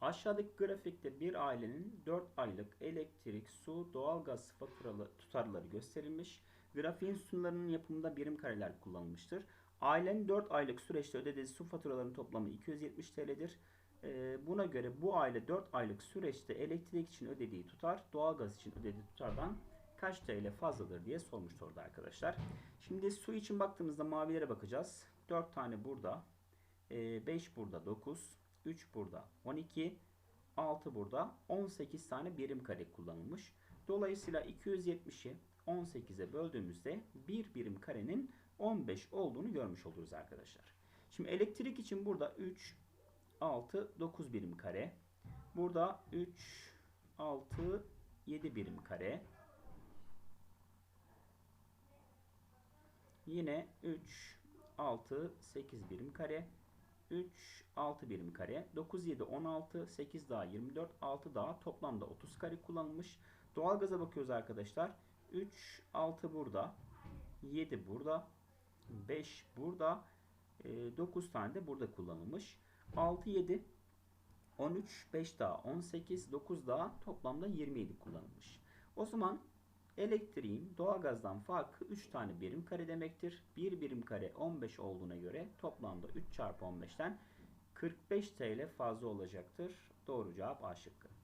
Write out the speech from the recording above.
Aşağıdaki grafikte bir ailenin 4 aylık elektrik, su, doğalgaz faturalı tutarları gösterilmiş. Grafiğin sütunlarının yapımında birim kareler kullanılmıştır. Ailenin 4 aylık süreçte ödediği su faturalarının toplamı 270 TL'dir. Ee, Buna göre bu aile 4 aylık süreçte elektrik için ödediği tutar, doğalgaz için ödediği tutardan kaç TL fazladır diye sormuştu orada arkadaşlar. Şimdi su için baktığımızda mavilere bakacağız. 4 tane burada, 5 burada 9, 3 burada 12, 6 burada 18 tane birim kare kullanılmış. Dolayısıyla 270'i 18'e böldüğümüzde bir birim karenin 15 olduğunu görmüş oluruz arkadaşlar. Şimdi elektrik için burada 3, 6, 9 birim kare. Burada 3, 6, 7 birim kare. Yine 3, 6, 8 birim kare. 3, 6 birim kare. 9, 7, 16, 8 daha 24, 6 daha toplamda 30 kare kullanılmış. Doğalgaza bakıyoruz arkadaşlar. 3, 6 burada. 7 burada. 5 burada. 9 tane de burada kullanılmış. 6, 7, 13, 5 daha 18, 9 daha toplamda 27 kullanılmış. O zaman elektriğin doğalgazdan farkı 3 tane birim kare demektir. 1 birim kare 15 olduğuna göre toplamda 3 çarpı 15'ten 45 TL fazla olacaktır. Doğru cevap A şıkkı.